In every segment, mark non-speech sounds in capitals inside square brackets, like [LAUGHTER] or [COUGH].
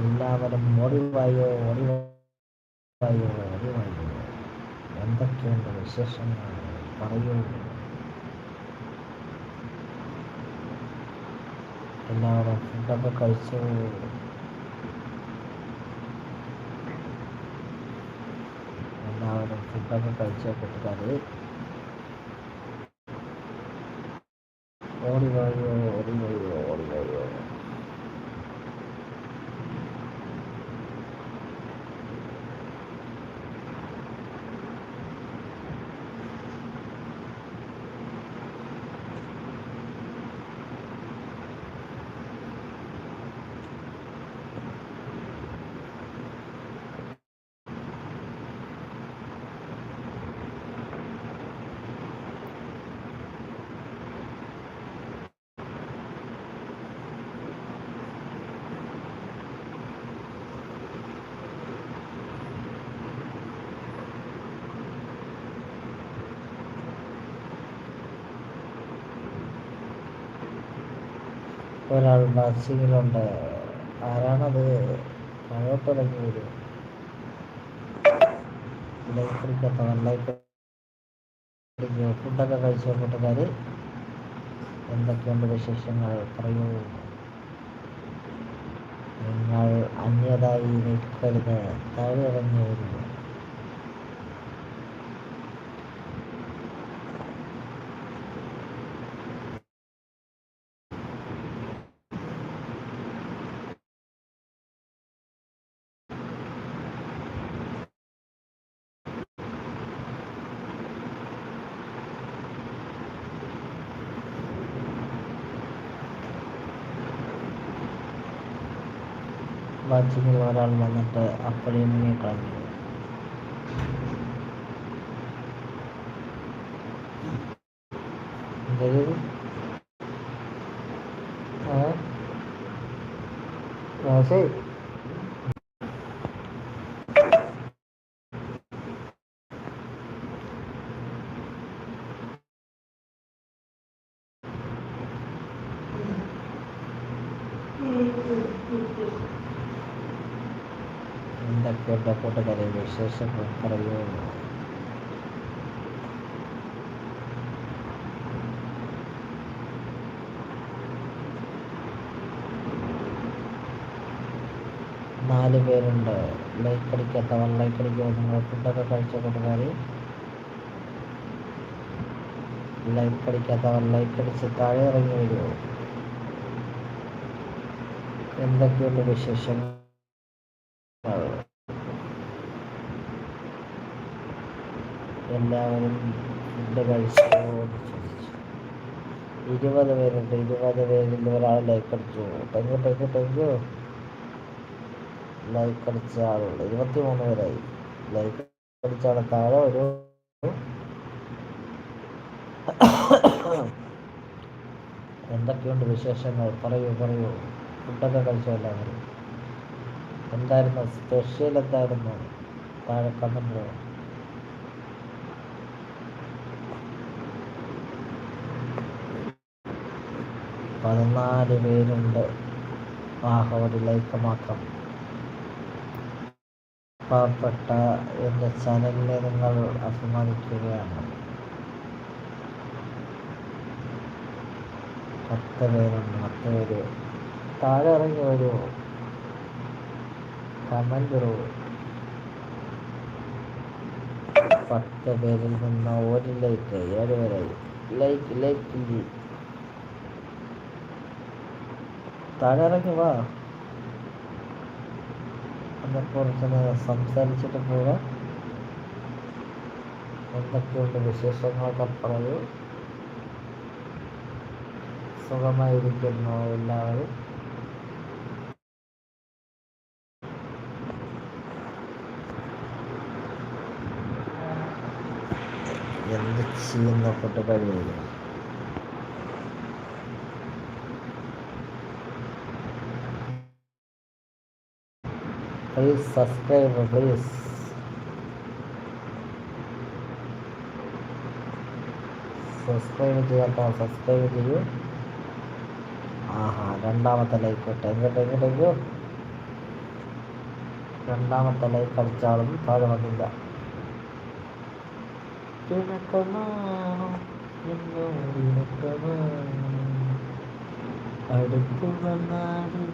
എല്ലാവരും ഓടിവായോ ഓടിവായോ ഓടിവായോ. എന്തൊക്കെയുണ്ട് വിശേഷങ്ങൾ? പറയൂ. എല്ലാവരും ഫുഡൊക്കെ കഴിച്ചു. എല്ലാവരും ഫുഡൊക്കെ കഴിച്ച കൂട്ടുകാർ ഓടിവായോ ഓടിവായോ ഓടിവായോ ഒരാൾ ഉണ്ട് ആരാണത്? വരും ഇലക്ട്രിക്കത്ത ലൈറ്റ് ഫുഡൊക്കെ കഴിച്ച കൂട്ടുകാർ എന്തൊക്കെയുണ്ട് വിശേഷങ്ങൾ? പറയൂ. നിങ്ങൾ അന്യതായി നിൽക്കരുത്. താഴെ ഇറങ്ങി വരിക வச்சுன்னு ஒரு ஆள் வந்துட்டு அப்படின்னு கிளம்பி சரி Thank you. എന്തൊക്കെയുണ്ട് കൂട്ടുകാരെ വിശേഷങ്ങൾ പറയൂ നാല് പേരുണ്ട്. ലൈക്ക് അടിക്കാത്തവർ ലൈക്ക് അടിക്കുക നിങ്ങൾ ഫുഡൊക്കെ കഴിച്ച കൂട്ടുകാർ ലൈക്ക് അടിക്കാത്തവർ ലൈക്ക് അടിച്ച് താഴെ ഇറങ്ങി വരുമോ എന്തൊക്കെയുണ്ട് വിശേഷങ്ങൾ? എല്ലാവരും ഫുഡ് കഴിച്ചു ഇരുപത് പേരുണ്ട് ഇരുപത് പേരിൽ ഒരാൾ ലൈക്ക് അടിച്ചു. ടെങ്ക് ടെങ്ക് ടെങ്ക് ലൈക്ക് അടിച്ച ആളുണ്ട്. ഇരുപത്തി മൂന്ന് പേരായി. ലൈക്ക് അടിച്ച ആളെ താഴെ ഒരു [COUGHS] എന്തൊക്കെയുണ്ട് വിശേഷങ്ങൾ? പറയൂ പറയൂ. ഫുഡൊക്കെ കഴിച്ചോ എല്ലാവരും? എന്തായിരുന്നു? സ്പെഷ്യൽ എന്തായിരുന്നു? താഴെ കമന്റ് പതിനാല് പേരുണ്ട്. ആഹ് ലൈക്ക് മാത്രം. പാവപ്പെട്ട എന്റെ ചാനലിനെ നിങ്ങൾ അഭിമാനിക്കുകയാണ്. പത്ത് പേരുണ്ട് പത്ത് പേര്. താഴെ ഇറങ്ങി വരൂ കമന്റ് പത്ത് പേരിൽ നിന്ന് ഒരു ലൈക്ക് ഏഴ് പേരായി. ലൈക്ക് ലൈക്ക് ഇല്ലേ താഴെ ഇറങ്ങി വാ. കുറച്ച് നേരം സംസാരിച്ചിട്ട് പോകാം. എന്തൊക്കെയുണ്ട് വിശേഷങ്ങളൊക്കെ പറയൂ. സുഖമായിരിക്കുന്നു എല്ലാവരും. എന്ത് ചെയ്യുന്ന ഫുഡ് കഴിയില്ല please subscribe please സബ്സ്ക്രൈബ് ചെയ്യാത്ത സബ്സ്ക്രൈബ് ചെയ്യൂ ആഹാ രണ്ടാമത്തെ ലൈക്ക് ടെങ്ക് ടെങ്ക് ടെങ്ക് രണ്ടാമത്തെ ലൈക്ക് അടിച്ചാളും താഴെ വന്നില്ല പിണക്കമാണോ എന്നോടിണക്കമാണോ അടുത്തു വന്നാലും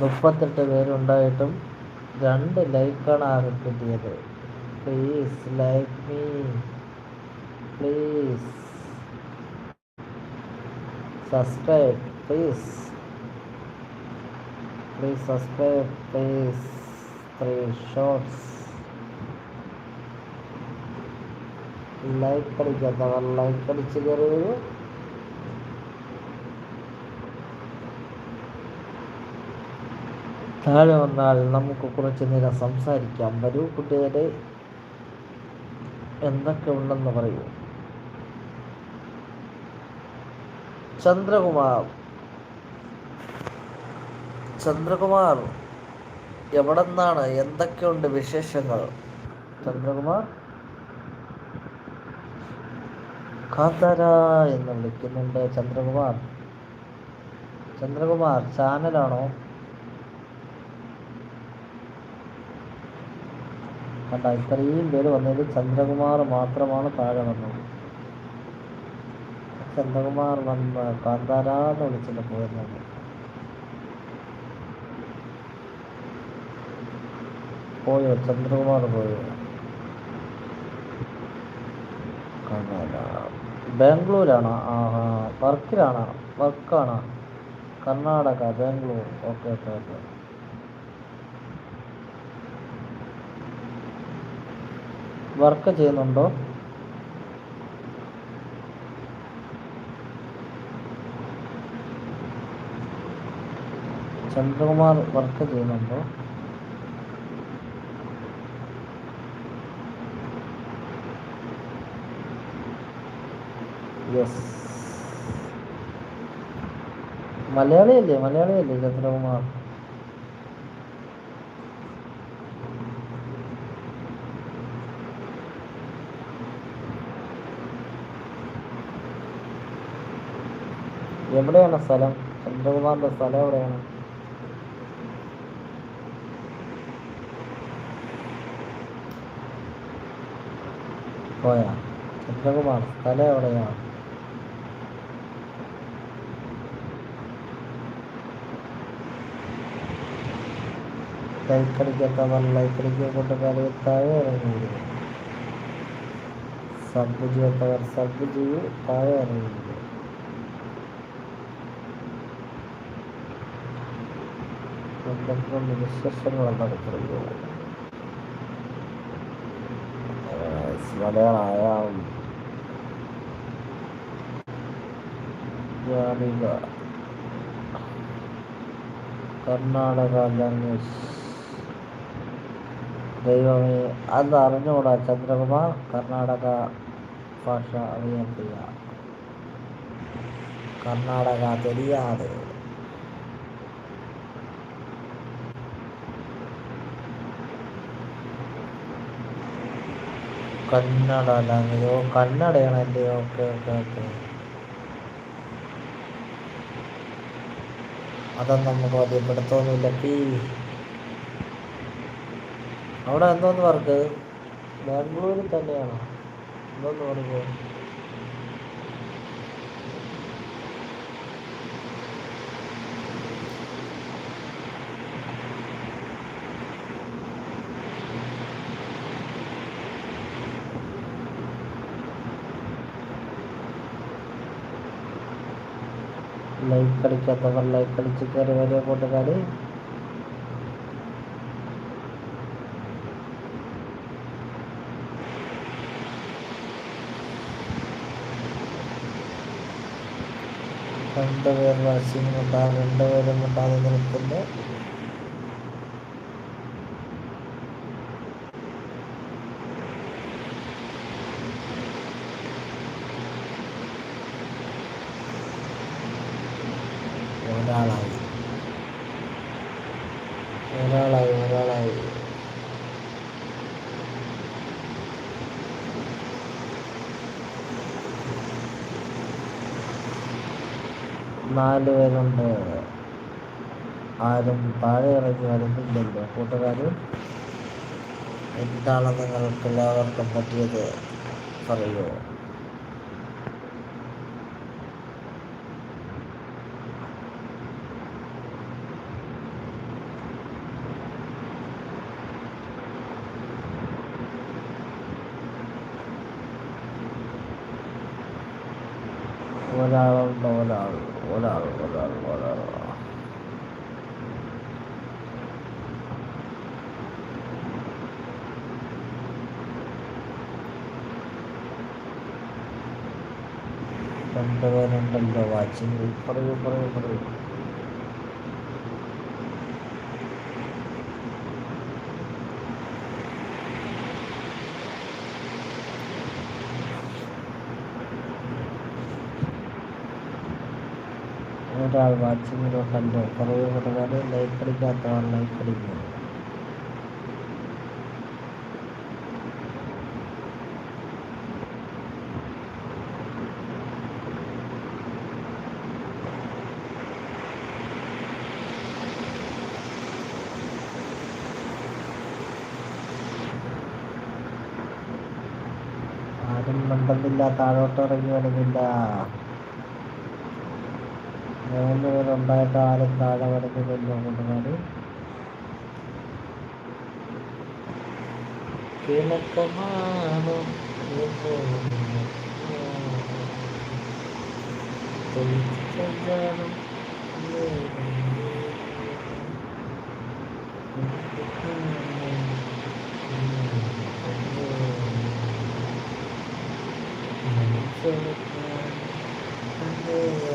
മുപ്പത്തെട്ട് പേരുണ്ടായിട്ടും രണ്ട് ലൈക്കാണ് ആകെ കിട്ടിയത് please like me please subscribe please please subscribe please three shorts like കളിക്കാത്തവർ like അടിച്ച് കയറി വരൂ താഴെ വന്നാൽ നമുക്ക് കുറച്ച് നേരം സംസാരിക്കാം. വരൂ കുട്ടികളെ എന്തൊക്കെ ഉണ്ടെന്ന് പറയൂ. ചന്ദ്രകുമാർ. ചന്ദ്രകുമാർ എവിടെ നിന്നാണ് എന്തൊക്കെയുണ്ട് വിശേഷങ്ങൾ? ചന്ദ്രകുമാർ? കാത്താര എന്ന് വിളിക്കുന്നുണ്ട് ചന്ദ്രകുമാർ. ചന്ദ്രകുമാർ ചാനലാണോ? കണ്ട ഇത്രയും പേര് വന്നത് ചന്ദ്രകുമാർ മാത്രമാണ് താഴെ വന്നത്. ചന്ദ്രകുമാർ വന്ന് കാന്താര എന്ന് വിളിച്ചിട്ട് പോയിരുന്നത്. പോയോ? ചന്ദ്രകുമാർ പോയോ? കാന്താര ബാംഗ്ലൂരാണോ? ആ വർക്കിലാണോ? വർക്കാണോ? Karnataka Bangalore. Okay okay okay. Work ചെയ്യുന്നുണ്ടോ? ചന്ദ്രകുമാർ വർക്ക് ചെയ്യുന്നുണ്ടോ? യെസ് മലയാളിയല്ലേ മലയാളിയല്ലേ ചന്ദ്രകുമാർ? എവിടെയാണ് സ്ഥലം? ചന്ദ്രകുമാറിന്റെ സ്ഥലം എവിടെയാണ്? പോയാ. ചന്ദ്രകുമാർ സ്ഥലം എവിടെയാണ്? ലൈക്കടിക്കാത്തവർ ലൈക്കടിക്കുക കൊണ്ട് താഴെ ഇറങ്ങി സബ് ചെയ്യാത്തവർ സബ് ചെയ്യൂ താഴെ ഇറങ്ങി എന്തൊക്കെയുള്ള വിശേഷങ്ങളെന്ന് അടുത്തറിയോ മലയാളം ജാലിക കർണാടക ലാംഗ്വേജ്. ദൈവമേ അത് അറിഞ്ഞുകൂടാ ചന്ദ്രകുമാർ കർണാടക ഭാഷ അറിയാൻ കർണാടക തെരിയാതെ കന്നഡ അല്ലയോ ഓ കന്നഡയാണ് അല്ലേ ഓക്കെ ഓക്കെ ഓക്കെ. അതൊന്നും നമുക്ക് വലിയ പിടുത്തമൊന്നുമില്ല പീ. അവിടെ എന്തോന്ന് വർക്ക്? ബാംഗ്ലൂരിൽ തന്നെയാണോ? എന്തോന്ന് വർക്ക് ലൈക്ക് അടിക്കാത്തവർ ലൈക്ക് അടിച്ച് കയറി വരെ കൂട്ടുകാരെ രണ്ടുപേർ രണ്ട് രണ്ടുപേരും കൊണ്ടാണ് നിൽക്കുന്നു ഒരാളായി. ഒരാളായി ഒരാളായി. നാല് പേരുണ്ട്. ആരും താഴെ ഇറങ്ങി വരുന്നില്ലല്ലോ. കൂട്ടുകാർ എന്താണ് നിങ്ങൾക്ക് എല്ലാവർക്കും പറ്റിയത്? പറയൂ ഒരാളുണ്ട് ഒരാൾ ഒരാൾ ഒരാൾ ഒരാൾ രണ്ടുപേരുണ്ടല്ലോ വാച്ചിങ് പറയൂ പറയൂ പറയൂ ഒരാൾ വാച്ചിങ്ങിലോ കണ്ടോ കുറേ കൂട്ടുകാർ ലൈക്ക് അടിക്കാത്തവർ ലൈക്ക് അടിക്കുന്നു. ഉണ്ടെന്നില്ല താഴോട്ട് ഇറങ്ങി വരുന്നില്ല മൂന്ന് പേരുണ്ടായിട്ട് ആരും താഴെ വരുന്നില്ലല്ലോ കൂട്ടുകാർ കിഴക്കമാണ് Thank.